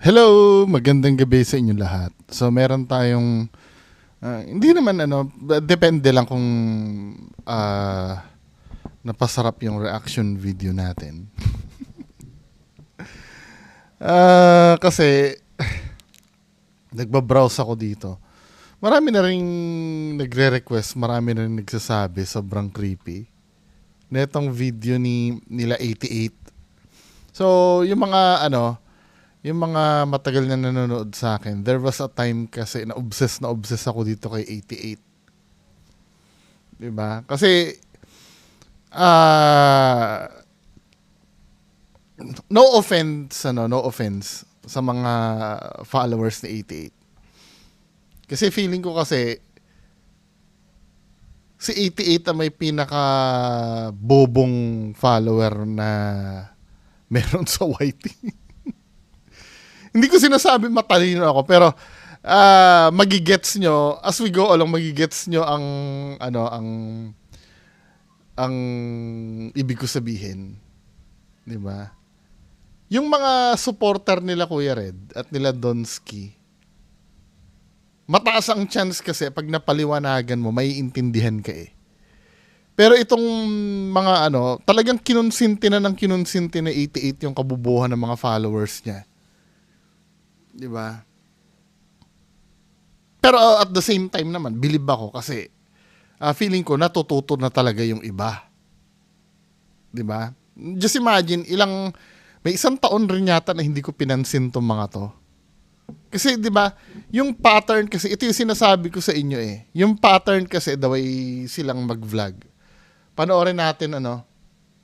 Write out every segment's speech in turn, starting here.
Hello, magandang gabi sa inyo lahat. So meron tayong ah, hindi naman ano, depende lang kung ah, napasarap yung reaction video natin. Ah, kasi nagbabrowse ako dito. Marami na rin nagre-request, marami na rin nagsasabi, sobrang creepy. Netong video ni nila 88. So, yung mga ano, yung mga matagal na nanonood sa akin, there was a time kasi na obsess na obsess ako dito kay 88. 'Di ba? Kasi ah no offense ano, no offense sa mga followers ni 88. Kasi feeling ko kasi si 88 ang may pinaka bobong follower na meron sa YT. Hindi ko sinasabi matalino ako pero ah magigets nyo as we go along magigets nyo ang ano ang ang ibig ko sabihin. 'Di ba? Yung mga supporter nila Kuya Red at nila Donski mataas ang chance kasi pag napaliwanagan mo may intindihan ka eh. Pero itong mga ano, talagang kinonsinti na ng kinonsinti na 88 yung kabubuhan ng mga followers niya. 'Di ba? Pero uh, at the same time naman, believe ako kasi uh, feeling ko natututo na talaga yung iba. 'Di ba? Just imagine ilang may isang taon rin yata na hindi ko pinansin tong mga to. Kasi 'di ba, yung pattern kasi ito yung sinasabi ko sa inyo eh. Yung pattern kasi the way silang mag-vlog. Panoorin natin ano?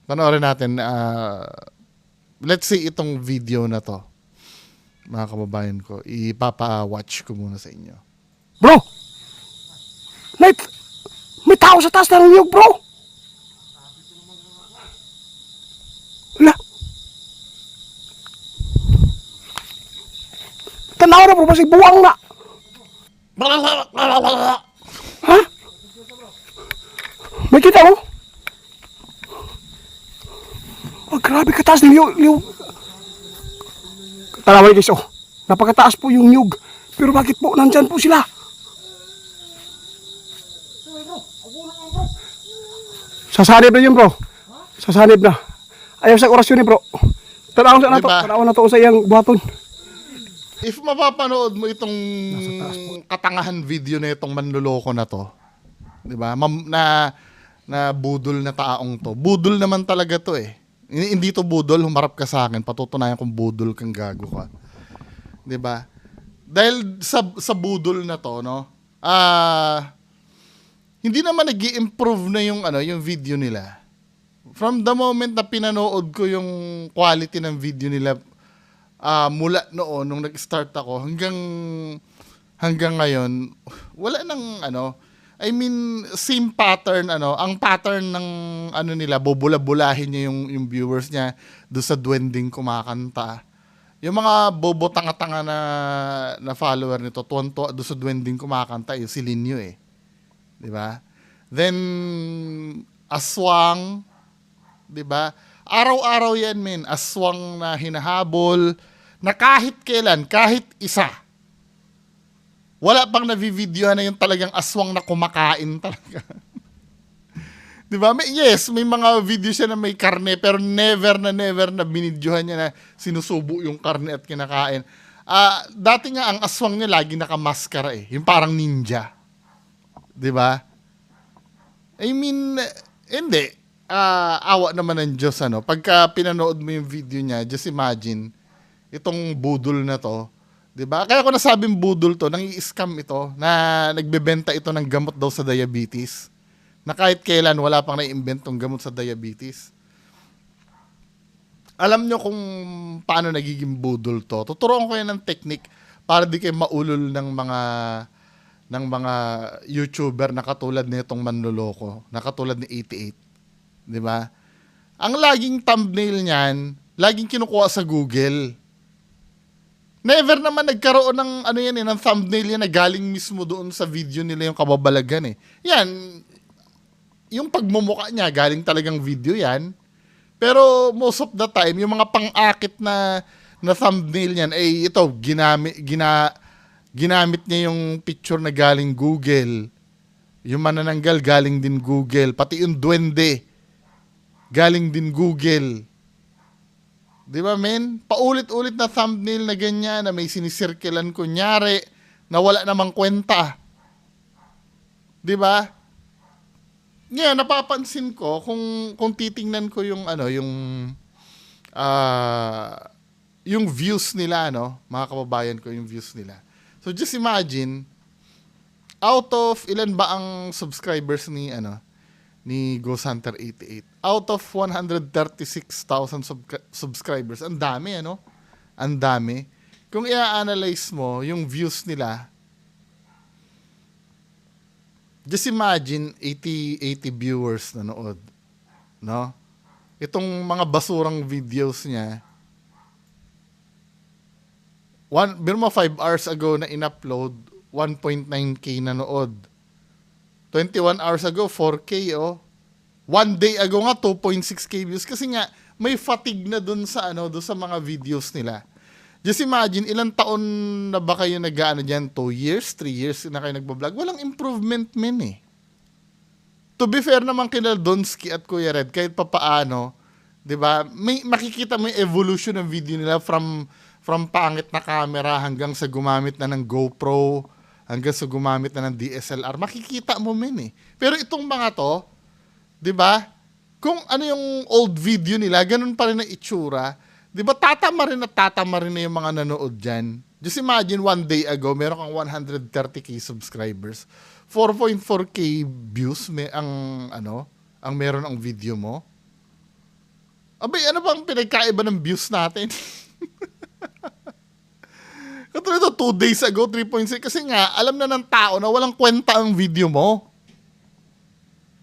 Panoorin natin ah, let's say itong video na to. Mga kababayan ko, ipapa-watch ko muna sa inyo. Bro! May, may tao sa taas ng niyog, bro! Wala. Tanaw na, bro, kasi buwang na. Ha? May kita, oh? Oh, grabe kataas ng niyog. niyog. Tanaw guys, oh. Napakataas po yung niyog. Pero bakit po nandyan po sila? Sasanib na yun, bro. Sasanib na. Ayaw sa orasyon ni bro. Tanaw sa na to. Diba? Tanaw na to sa iyang buhaton. If mapapanood mo itong katangahan video na itong manluloko na to, 'di ba? Na na budol na taong to. Budol naman talaga to eh. Hindi to budol, humarap ka sa akin, patutunayan kong budol kang gago ka. 'Di ba? Dahil sa sa budol na to, no? Ah hindi naman nag improve na yung ano, yung video nila. From the moment na pinanood ko yung quality ng video nila ah mula noon nung nag-start ako hanggang hanggang ngayon wala nang ano I mean same pattern ano ang pattern ng ano nila bubula-bulahin niya yung yung viewers niya do sa duwending kumakanta yung mga bobo tanga-tanga na na follower nito tuwan-tuwa do sa duwending kumakanta yung si Linyo eh di ba then aswang 'di ba? Araw-araw 'yan, men. Aswang na hinahabol na kahit kailan, kahit isa. Wala pang navivideohan na yung talagang aswang na kumakain talaga. 'Di ba? May, yes, may mga video siya na may karne pero never na never na binidyohan niya na sinusubo yung karne at kinakain. Ah, dati nga ang aswang niya lagi nakamaskara eh, yung parang ninja. 'Di ba? I mean, hindi. Ah, awa naman ng Diyos, ano. Pagka pinanood mo yung video niya, just imagine, itong budol na to, 'di ba? Kaya ko nasabing budol to, nang i-scam ito, na nagbebenta ito ng gamot daw sa diabetes. Na kahit kailan, wala pang na-inventong gamot sa diabetes. Alam nyo kung paano nagiging budol to. Tuturuan ko yan ng technique para di kayo maulol ng mga ng mga YouTuber na katulad nitong manloloko, na katulad ni 88. 'Di ba? Ang laging thumbnail niyan, laging kinukuha sa Google. Never naman nagkaroon ng ano yan eh, ng thumbnail yan na galing mismo doon sa video nila yung kababalagan eh. Yan, yung pagmumuka niya, galing talagang video yan. Pero most of the time, yung mga pang-akit na na thumbnail niyan ay ito ginamit gina ginamit niya yung picture na galing Google. Yung manananggal galing din Google, pati yung duwende galing din Google. 'Di ba, men? Paulit-ulit na thumbnail na ganyan na may sinisirkilan kunyari na wala namang kwenta. 'Di ba? Ngayon, napapansin ko kung kung titingnan ko yung ano, yung ah yung views nila, no? Mga kababayan ko yung views nila. So just imagine out of ilan ba ang subscribers ni ano ni Ghost Hunter 88 out of 136,000 subca- subscribers ang dami ano? Ang dami. Kung i-analyze mo yung views nila just imagine 80 80 viewers nanood no? Itong mga basurang videos niya one birmo 5 hours ago na in-upload 1.9k nanood 21 hours ago 4k oh. One day ago nga 2.6k views. Kasi nga may fatigue na dun sa ano dun sa mga videos nila. Just imagine ilang taon na ba kayo nag-ano diyan 2 years? 3 years na kayo nagba-vlog walang improvement men eh. To be fair naman kina Donsky at Kuya Red, kahit papaano, 'di ba? May makikita mo yung evolution ng video nila from from pangit na camera hanggang sa gumamit na ng GoPro, hanggang sa gumamit na ng DSLR. Makikita mo men eh. Pero itong mga to, 'di ba? Kung ano yung old video nila, ganun pa rin ang itsura. 'Di ba? Tatama rin at tatama rin na yung mga nanood diyan. Just imagine one day ago, meron kang 130k subscribers. 4.4k views may ang ano, ang meron ang video mo. Abay, ano bang pinagkaiba ng views natin? Katulad ito, two days ago, 3.6. Kasi nga, alam na ng tao na walang kwenta ang video mo.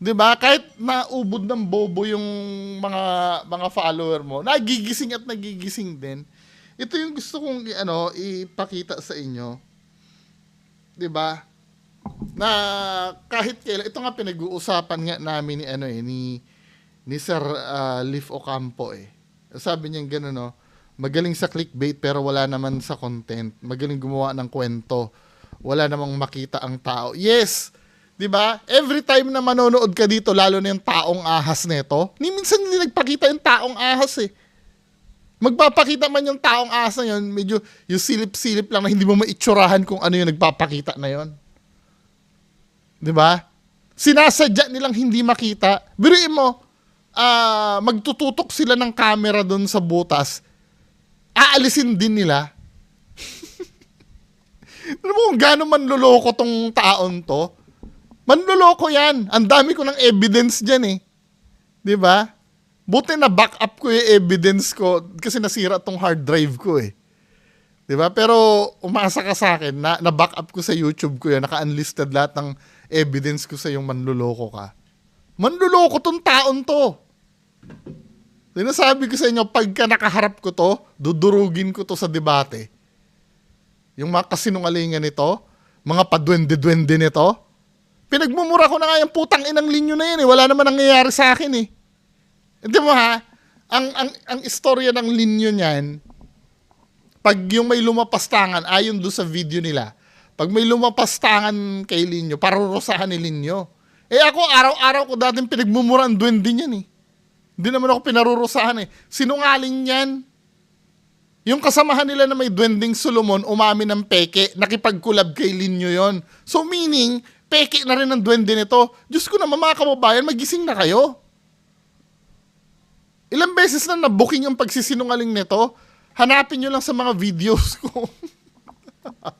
'Di ba? Kahit naubod ng bobo yung mga mga follower mo, nagigising at nagigising din. Ito yung gusto kong ano, ipakita sa inyo. 'Di ba? Na kahit kailan ito nga pinag-uusapan nga namin ni ano eh ni ni Sir ah, Leaf Ocampo eh. Sabi niya gano'n no, magaling sa clickbait pero wala naman sa content. Magaling gumawa ng kwento. Wala namang makita ang tao. Yes, 'di ba? Every time na manonood ka dito, lalo na yung taong ahas nito, ni minsan hindi nagpakita yung taong ahas eh. Magpapakita man yung taong ahas na yun, medyo yung silip-silip lang na hindi mo maitsurahan kung ano yung nagpapakita na yon. 'Di ba? Sinasadya nilang hindi makita. Biruin mo, ah, magtututok sila ng camera doon sa butas. Aalisin din nila. Alam mo kung gaano manloloko tong taon to? Manloloko yan. Ang dami ko ng evidence dyan eh. Ba? Buti na back up ko yung evidence ko kasi nasira tong hard drive ko eh. 'Di ba? Pero umasa ka sa akin na na-back up ko sa YouTube ko 'yan, naka-unlisted lahat ng evidence ko sa yung manluloko ka. Manluloko tong taon to. Sinasabi ko sa inyo, pagka nakaharap ko to, dudurugin ko to sa debate. Yung mga kasinungalingan nito, mga padwende-dwende nito, pinagmumura ko na nga yung putang inang linyo na yan eh. Wala naman nangyayari sa akin eh. Hindi mo ha, ang, ang, ang istorya ng linyo niyan, pag yung may lumapas tangan, ayon doon sa video nila, pag may lumapas tangan kay Linyo, parurusahan ni Linyo. Eh ako, araw-araw ko dating pinagmumura ang duwende niyan eh. Hindi naman ako pinarurusahan eh. Sinungaling yan. Yung kasamahan nila na may duwending Solomon, umamin ng peke, nakipagkulab kay Linyo yon. So meaning, peke na rin ang duwende nito. Diyos ko naman mga kababayan, magising na kayo. Ilang beses na nabuking yung pagsisinungaling nito, hanapin nyo lang sa mga videos ko.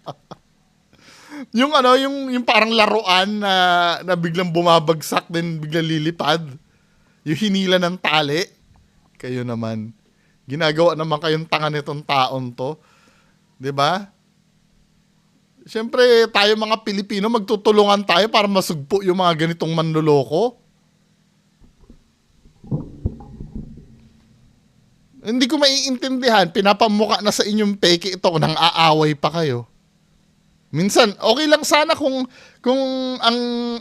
yung ano, yung, yung parang laruan na, na biglang bumabagsak din, biglang lilipad. Yung hinila ng tali. Kayo naman. Ginagawa naman kayong tanga nitong taon to. 'Di ba? Siyempre, tayo mga Pilipino, magtutulungan tayo para masugpo yung mga ganitong manluloko. Hindi ko maiintindihan, pinapamuka na sa inyong peke ito nang aaway pa kayo. Minsan, okay lang sana kung kung ang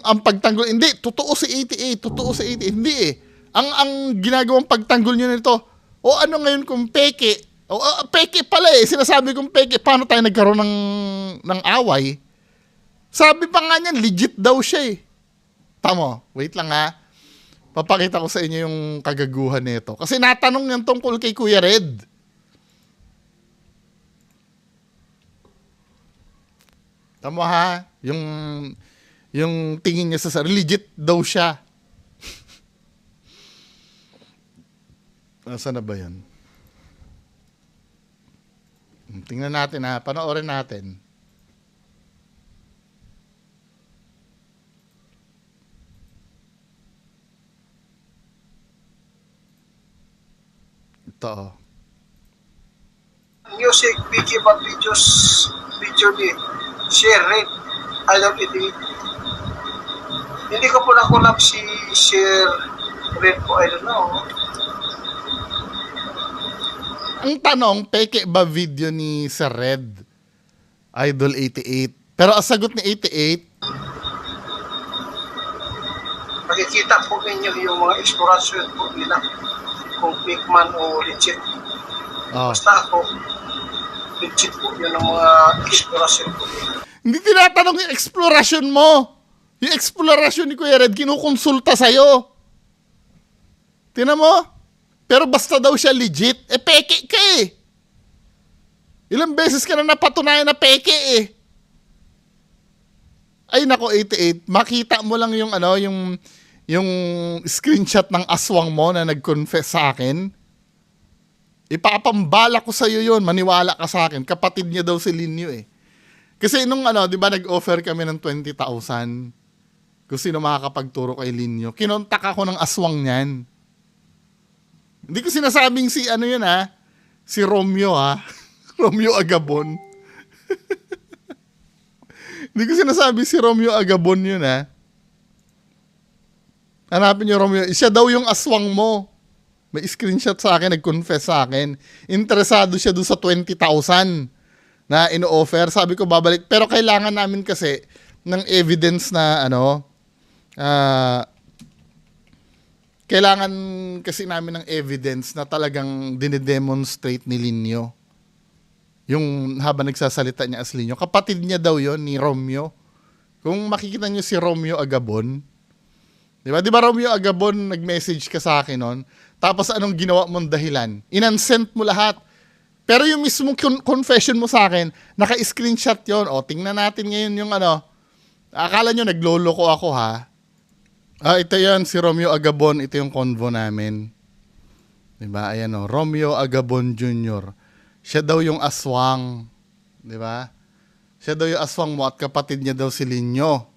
ang pagtanggol hindi totoo si 88, totoo si 88, hindi eh. Ang ang ginagawang pagtanggol niyo nito, o ano ngayon kung peke, Oh, ah, peke pala eh. Sinasabi kong peke. Paano tayo nagkaroon ng, ng away? Sabi pa nga niyan, legit daw siya eh. Tamo, wait lang ha. Papakita ko sa inyo yung kagaguhan nito. Kasi natanong yan tungkol kay Kuya Red. Tamo ha, yung yung tingin niya sa sarili, legit daw siya. Nasaan na ba yan? Tingnan natin ha, panoorin natin. Ito oh. music, video, videos, video ni Share Red, Idol Edit. Hindi ko po nakulap si Share Red po, I don't know. Ang tanong, peke ba video ni Sir Red? Idol 88. Pero ang sagot ni 88, Makikita po ninyo yung mga explorasyon po nila kung fake man o legit. oh, Basta ako, legit po yun ang mga explorasyon po nila. hindi tinatanong yung explorasyon mo. Yung explorasyon ni Kuya Red, kinukonsulta sa'yo. Tinan mo? Pero basta daw siya legit, eh peke ka eh. Ilang beses ka na napatunayan na peke eh. Ay nako 88, makita mo lang yung ano, yung yung screenshot ng aswang mo na nag-confess sa akin. Ipapambala ko sa iyo 'yon, maniwala ka sa akin. Kapatid niya daw si Linyo eh. Kasi nung ano, 'di ba nag-offer kami ng 20,000 kung sino makakapagturo kay Linyo. Kinontak ako ng aswang niyan. Hindi ko sinasabing si ano yun ha, si Romeo ha. Romeo Agabon. Hindi ko sinasabi si Romeo Agabon yun ha. Hanapin niyo Romeo. Siya daw yung aswang mo. May screenshot sa akin, nag-confess sa akin. Interesado siya doon sa 20,000 na ino-offer. Sabi ko babalik. Pero kailangan namin kasi ng evidence na ano, ah, kailangan kasi namin ng evidence na talagang dinedemonstrate ni Linyo. Yung habang nagsasalita niya as Linyo. Kapatid niya daw yon ni Romeo. Kung makikita niyo si Romeo Agabon, Di ba? Di ba Romeo Agabon nag-message ka sa akin noon? Tapos anong ginawa mong dahilan? Inansent mo lahat. Pero yung mismong con- confession mo sa akin, naka-screenshot yon. O, tingnan natin ngayon yung ano. Akala nyo nagloloko ako ha? Ah, ito yan, si Romeo Agabon. Ito yung convo namin. Di ba? Ayan o, Romeo Agabon Jr. Siya daw yung aswang. Di ba? Siya daw yung aswang mo at kapatid niya daw si Linyo.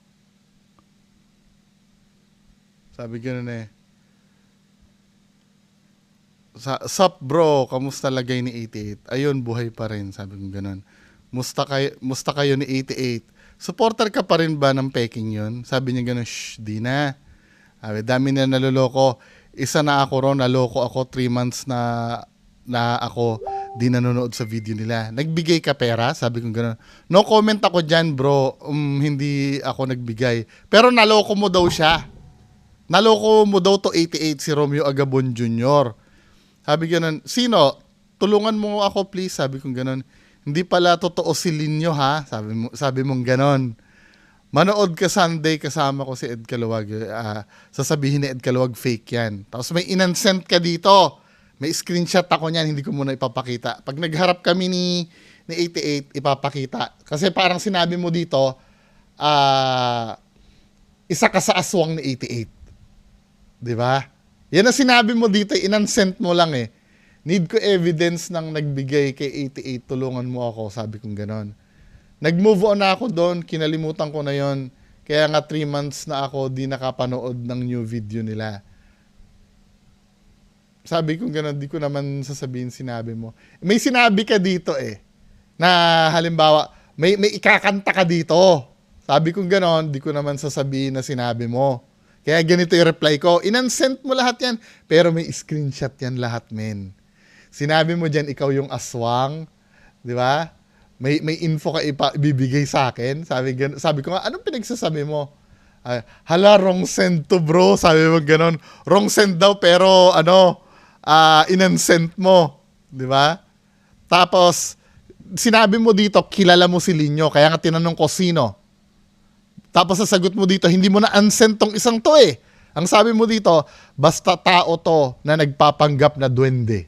Sabi gano'n eh. Sa, sup bro, kamusta lagay ni 88? Ayun, buhay pa rin. Sabi ko gano'n. Musta kayo, musta kayo ni 88? Supporter ka pa rin ba ng peking yun? Sabi niya gano'n, shh, di na. Sabi, dami na naloloko. Isa na ako ron, naloko ako. Three months na na ako di nanonood sa video nila. Nagbigay ka pera? Sabi ko gano'n. No comment ako dyan, bro. Um, hindi ako nagbigay. Pero naloko mo daw siya. Naloko mo daw to 88 si Romeo Agabon Jr. Sabi ganun, sino? Tulungan mo ako please. Sabi ko ganun. Hindi pala totoo si Linyo ha. Sabi mo, sabi mong ganun. Manood ka Sunday kasama ko si Ed Kaluwag. Ah, sasabihin ni Ed Kaluwag fake yan. Tapos may inansent ka dito. May screenshot ako niyan, hindi ko muna ipapakita. Pag nagharap kami ni, ni 88, ipapakita. Kasi parang sinabi mo dito, ah, isa ka sa aswang ni 88. 'Di ba? Yan ang sinabi mo dito, inansent mo lang eh. Need ko evidence ng nagbigay kay 88, tulungan mo ako, sabi kong ganon. Nag-move on na ako doon, kinalimutan ko na yon. Kaya nga 3 months na ako di nakapanood ng new video nila. Sabi ko gano'n, di ko naman sasabihin sinabi mo. May sinabi ka dito eh, na halimbawa, may, may ikakanta ka dito. Sabi ko gano'n, di ko naman sasabihin na sinabi mo. Kaya ganito yung reply ko. Inansent mo lahat yan, pero may screenshot yan lahat, men. Sinabi mo dyan, ikaw yung aswang, di ba? May, may info ka ipa, ibibigay sa akin. Sabi, gan- sabi ko nga, anong pinagsasabi mo? Ay, hala, wrong send to bro. Sabi mo ganon. Wrong send daw, pero ano, ah inansent mo. Di ba? Tapos, sinabi mo dito, kilala mo si Linyo. Kaya nga tinanong ko, sino? Tapos sasagot mo dito, hindi mo na unsend tong isang to eh. Ang sabi mo dito, basta tao to na nagpapanggap na duwende.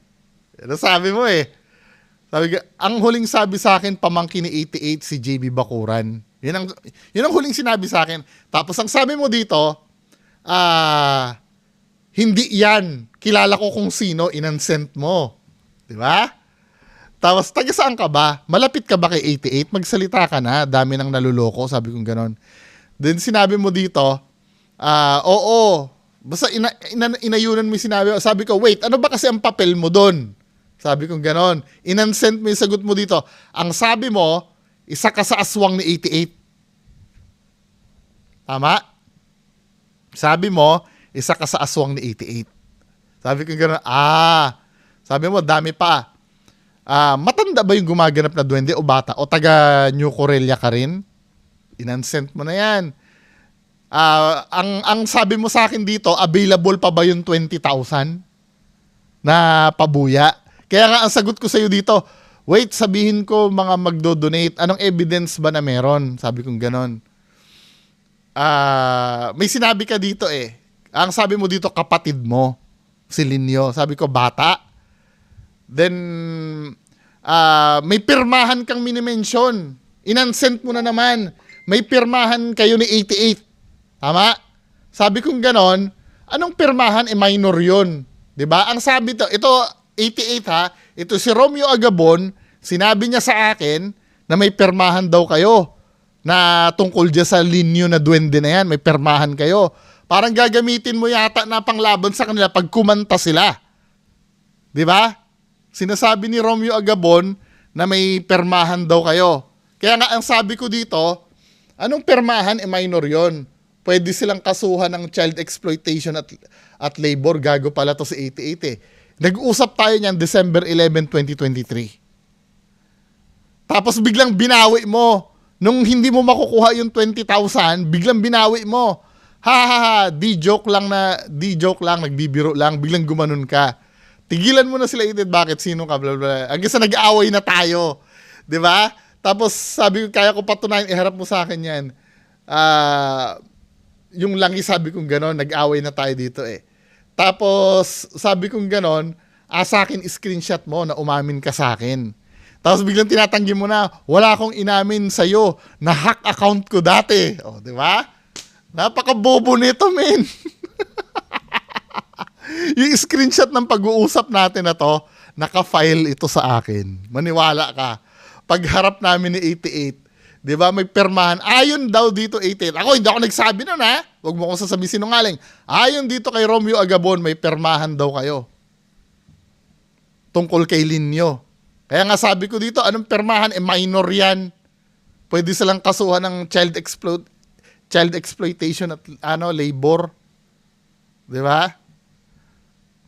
Ano sabi mo eh. Sabi ang huling sabi sa akin, pamangkin ni 88 si JB Bakuran. Yun ang, yun ang huling sinabi sa akin. Tapos ang sabi mo dito, ah, hindi yan. Kilala ko kung sino, inansent mo. Di ba? Tapos, taga saan ka ba? Malapit ka ba kay 88? Magsalita ka na. Dami nang naluloko. Sabi kong ganon. Then sinabi mo dito, ah, oo. Basta ina, ina, inayunan mo sinabi. Sabi ko, wait, ano ba kasi ang papel mo doon? Sabi kong ganon. Inansent mo yung sagot mo dito. Ang sabi mo, isa ka sa aswang ni 88. Tama? Sabi mo, isa ka sa aswang ni 88. Sabi ko gano'n, ah, sabi mo, dami pa. Ah, matanda ba yung gumaganap na duwende o bata? O taga New Corelia ka rin? Inansent mo na yan. Ah, ang, ang sabi mo sa akin dito, available pa ba yung 20,000 na pabuya? Kaya nga ang sagot ko sa iyo dito, wait, sabihin ko mga magdo-donate, anong evidence ba na meron? Sabi kong ganon. Ah, may sinabi ka dito eh. Ang sabi mo dito, kapatid mo, si Linyo. Sabi ko, bata. Then, ah, may pirmahan kang minimension. Inansent mo na naman. May pirmahan kayo ni 88. Tama? Sabi kong ganon, anong pirmahan? Eh, minor yun. ba? Ang sabi to, ito, 88 ha, ito si Romeo Agabon, sinabi niya sa akin na may pirmahan daw kayo na tungkol dyan sa linyo na duwende na yan, may pirmahan kayo. Parang gagamitin mo yata na panglaban sa kanila pag kumanta sila. Di ba? Sinasabi ni Romeo Agabon na may permahan daw kayo. Kaya nga ang sabi ko dito, anong permahan? E minor yon. Pwede silang kasuhan ng child exploitation at, at labor. Gago pala to si 88 eh. Nag-usap tayo niyan December 11, 2023. Tapos biglang binawi mo. Nung hindi mo makukuha yung 20,000, biglang binawi mo. Ha ha ha, di joke lang na, di joke lang, nagbibiro lang, biglang gumanon ka. Tigilan mo na sila itin, bakit sino ka, bla bla. Hanggang sa nag-aaway na tayo. 'Di ba? Tapos sabi ko, kaya ko patunayan, iharap mo sa akin yan. Ah, yung langi sabi kong ganon, nag-away na tayo dito eh. Tapos sabi kong ganon, ah, sa akin screenshot mo na umamin ka sa akin. Tapos biglang tinatanggi mo na, wala akong inamin sa'yo na hack account ko dati. O, di ba? Napaka-bobo nito, men. yung screenshot ng pag-uusap natin na to, naka-file ito sa akin. Maniwala ka. Pagharap namin ni 88, di ba, may permahan. Ayon daw dito 88. Ako, hindi ako nagsabi nun, ha? Huwag mo kong sasabihin sinungaling. Ayon dito kay Romeo Agabon, may permahan daw kayo. Tungkol kay Linyo. Kaya nga sabi ko dito, anong permahan? Eh, minor yan. Pwede silang kasuhan ng child exploit child exploitation at ano labor. 'Di ba?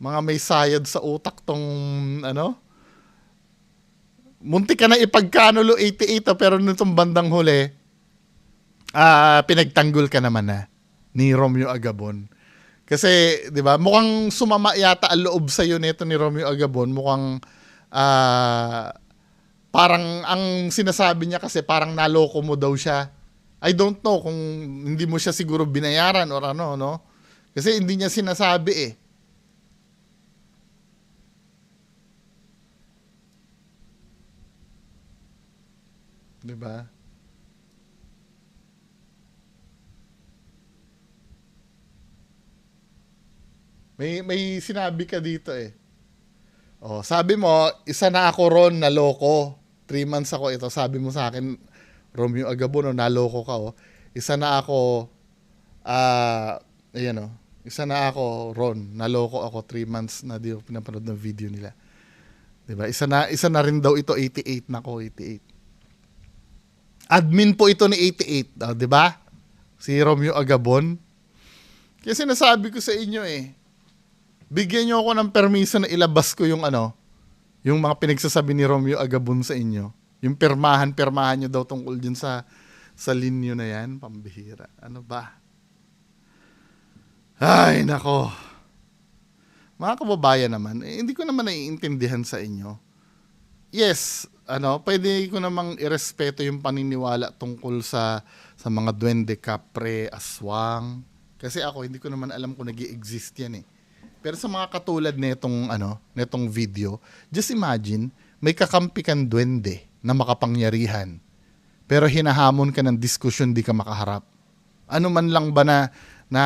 Mga may sayad sa utak tong ano. Munti ka na ipagkanulo 88 ah, pero nitong bandang huli ah pinagtanggol ka naman na ni Romeo Agabon. Kasi 'di ba, mukhang sumama yata ang loob sa iyo nito ni Romeo Agabon, mukhang ah parang ang sinasabi niya kasi parang naloko mo daw siya. I don't know kung hindi mo siya siguro binayaran or ano, no? Kasi hindi niya sinasabi eh. Di May may sinabi ka dito eh. Oh, sabi mo, isa na ako ron na loko. Three months ako ito. Sabi mo sa akin, Romeo Agabon, oh, naloko ka oh. Isa na ako, ah, ayan oh. Isa na ako ron, naloko ako. Three months na di ko pinapanood ng video nila. 'Di ba? Isa na isa na rin daw ito 88 na ko 88. Admin po ito ni 88, oh, 'di ba? Si Romeo Agabon. Kasi nasabi ko sa inyo eh, bigyan niyo ako ng permiso na ilabas ko yung ano, yung mga pinagsasabi ni Romeo Agabon sa inyo. Yung permahan, permahan niyo daw tungkol dyan sa sa linyo na yan, pambihira. Ano ba? Ay, nako. Mga kababayan naman, eh, hindi ko naman naiintindihan sa inyo. yes, ano, pwede ko namang irespeto yung paniniwala tungkol sa sa mga duwende, kapre, aswang. Kasi ako hindi ko naman alam kung nag exist yan eh. Pero sa mga katulad nitong ano, nitong video, just imagine may kakampi kang duwende na makapangyarihan. Pero hinahamon ka ng diskusyon, di ka makaharap. Ano man lang ba na na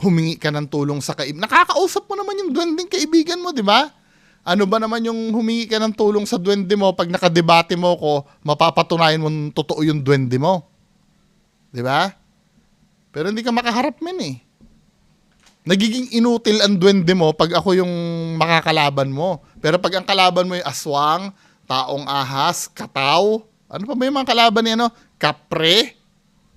humingi ka ng tulong sa kaib. Nakakausap mo naman yung duwendeng kaibigan mo, di ba? Ano ba naman yung humingi ka ng tulong sa duwende mo pag nakadebate mo ko, mapapatunayan mo totoo yung duwende mo. Di ba? Pero hindi ka makaharap men eh. Nagiging inutil ang duwende mo pag ako yung makakalaban mo. Pero pag ang kalaban mo yung aswang, taong ahas, kataw, ano pa ba yung mga kalaban ni ano? Kapre,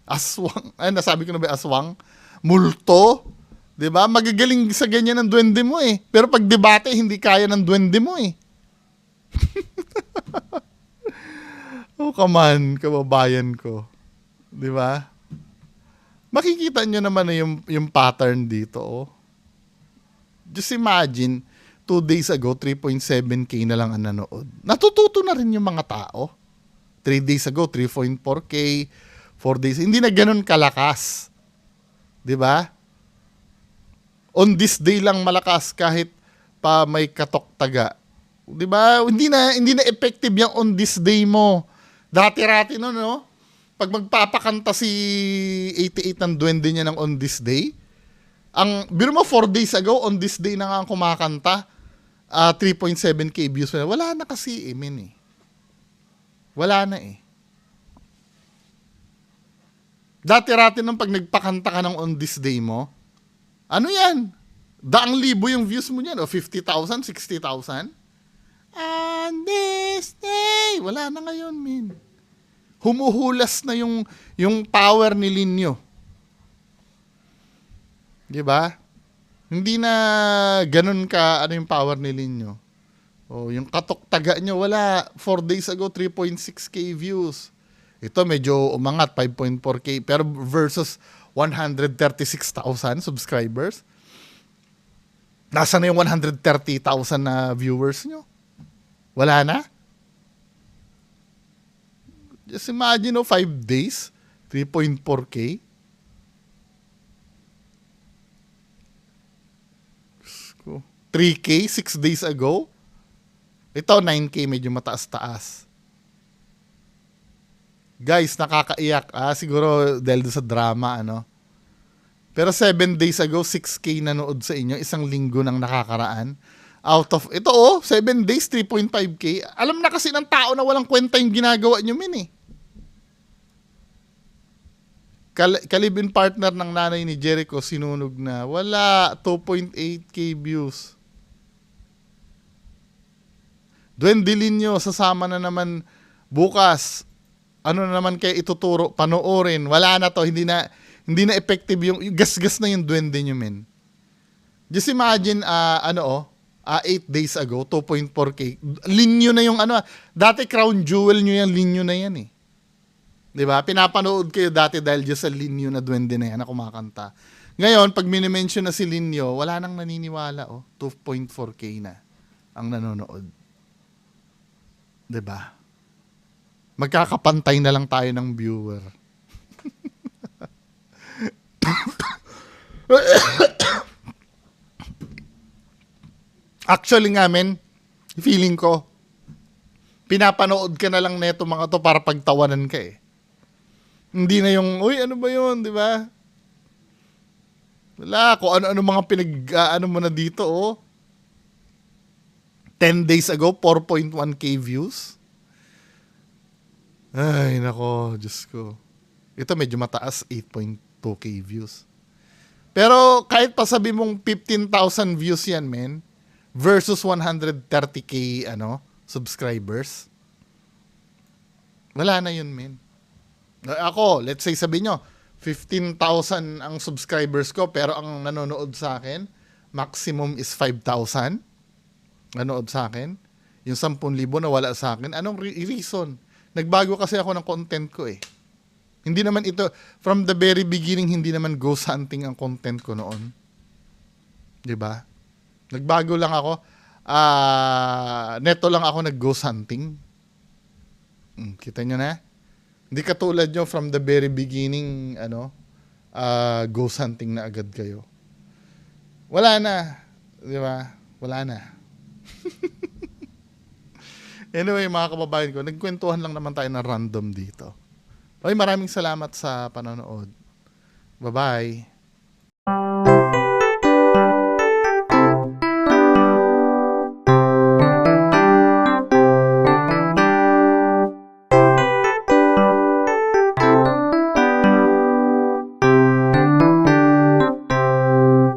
aswang, ay nasabi ko na ba aswang? Multo, 'di ba? Magagaling sa ganyan ng duwende mo eh. Pero pag debate hindi kaya ng duwende mo eh. oh, come on, kababayan ko. 'Di ba? Makikita nyo naman na yung, yung pattern dito. Oh. Just imagine, two days ago, 3.7k na lang ang nanood. Natututo na rin yung mga tao. Three days ago, 3.4k. Four days, hindi na ganun kalakas. ba? On this day lang malakas kahit pa may katok taga. 'Di ba? Hindi na hindi na effective yung on this day mo. Dati-rati no, no? Pag magpapakanta si 88 ng duwende niya ng on this day, ang biro mo 4 days ago on this day na nga ang kumakanta, ah 3.7k views na. Wala na kasi eh, min eh. Wala na eh. Dati-rati nung pag nagpakanta ka ng on this day mo, ano yan? Daang libo yung views mo niyan, o 50,000, 60,000? On this day! Wala na ngayon, min. Humuhulas na yung, yung power ni Linyo. Di ba? Hindi na ganun ka, ano yung power ni Linyo. Oh, yung katok taga nyo, wala. 4 days ago, 3.6k views. Ito medyo umangat, 5.4k. Pero versus 136,000 subscribers. Nasa na yung 130,000 na viewers nyo? Wala na? Just imagine, no, 5 days, 3.4k. Diyos ko. 3k, 6 days ago. Ito, 9k, medyo mataas-taas. Guys, nakakaiyak. Ah, siguro dahil sa drama, ano. Pero 7 days ago, 6K nanood sa inyo. Isang linggo nang nakakaraan. Out of, ito oh, 7 days, 3.5K. Alam na kasi ng tao na walang kwenta yung ginagawa nyo, min eh. Kal- kalibin partner ng nanay ni Jericho, sinunog na. Wala, 2.8K views. Duwendilin nyo, sasama na naman bukas. Ano na naman kayo ituturo, panoorin. Wala na to, hindi na hindi na effective yung, yung gas-gas na yung duwende nyo, men. Just imagine, ah, ano oh, 8 days ago, 2.4K. Linyo na yung ano, ah. dati crown jewel nyo yan, linyo na yan eh. 'Di ba? Pinapanood kayo dati dahil just sa linyo na duwende na yan na kumakanta. Ngayon, pag minimension na si Linyo, wala nang naniniwala oh. 2.4k na ang nanonood. 'Di ba? Magkakapantay na lang tayo ng viewer. Actually nga, men, feeling ko, pinapanood ka na lang neto mga to para pagtawanan ka eh. Hindi na yung, uy, ano ba yun, di ba? Wala, kung ano-ano mga pinag, ah, ano mo na dito, oh. 10 days ago, 4.1k views. Ay, nako, Diyos ko. Ito medyo mataas, 8.2k views. Pero kahit pa sabi mong 15,000 views yan, men, versus 130k ano, subscribers. Wala na yun, men. Ako, let's say sabi nyo, 15,000 ang subscribers ko, pero ang nanonood sa akin, maximum is 5,000 nanood sa akin. Yung 10,000 na wala sa akin. Anong re- reason? Nagbago kasi ako ng content ko eh. Hindi naman ito, from the very beginning, hindi naman ghost hunting ang content ko noon. ba? Nagbago lang ako. ah, neto lang ako nag-ghost hunting. Hmm, kita nyo na? Hindi katulad nyo from the very beginning, ano, ah, ghost hunting na agad kayo. Wala na. Di ba? Wala na. anyway, mga kababayan ko, nagkwentuhan lang naman tayo na random dito. Okay, maraming salamat sa panonood. Bye-bye.